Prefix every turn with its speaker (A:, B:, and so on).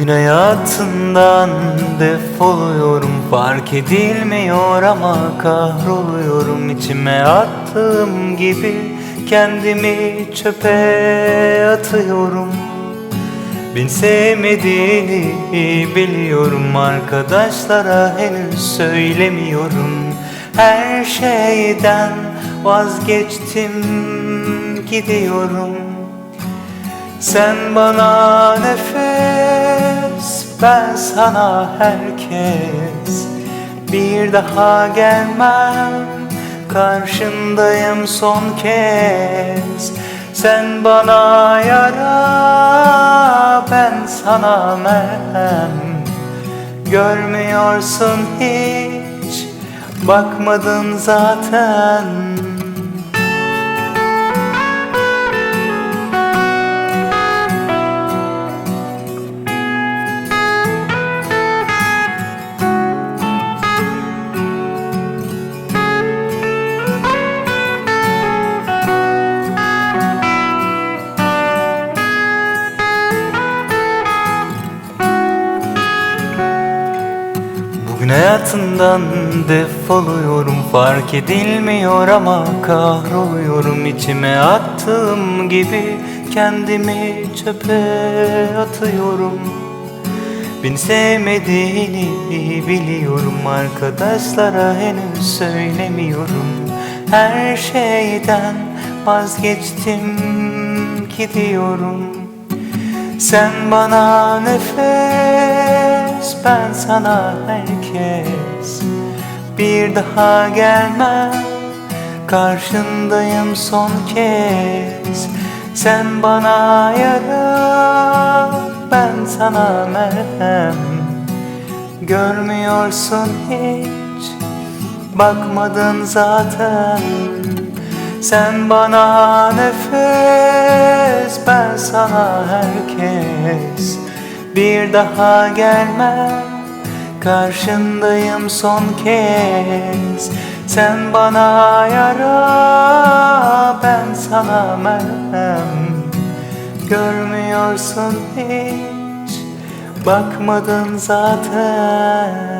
A: Bugün hayatından defoluyorum. Fark edilmiyor ama kahroluyorum. İçime attığım gibi Kendimi çöpe atıyorum. Beni sevmediğini biliyorum. Arkadaşlara henüz söylemiyorum. Her şeyden vazgeçtim gidiyorum sen bana nefes, ben sana herkes. Bir daha gelmem, karşındayım son kez. Sen bana yara, ben sana merhem. Görmüyorsun hiç, bakmadın zaten hayatından defoluyorum. Fark edilmiyor ama kahroluyorum. İçime attığım gibi Kendimi çöpe atıyorum. Beni sevmediğini biliyorum. Arkadaşlara henüz söylemiyorum. Her şeyden vazgeçtim gidiyorum sen bana nefes, ben sana herkes. Bir daha gelmem, karşındayım son kez. Sen bana yara, ben sana merhem. Görmüyorsun hiç, bakmadın zaten sen bana nefes, ben sana herkes. Bir daha gelmem, karşındayım son kez. Sen bana yara, ben sana merhem. Görmüyorsun hiç, bakmadın zaten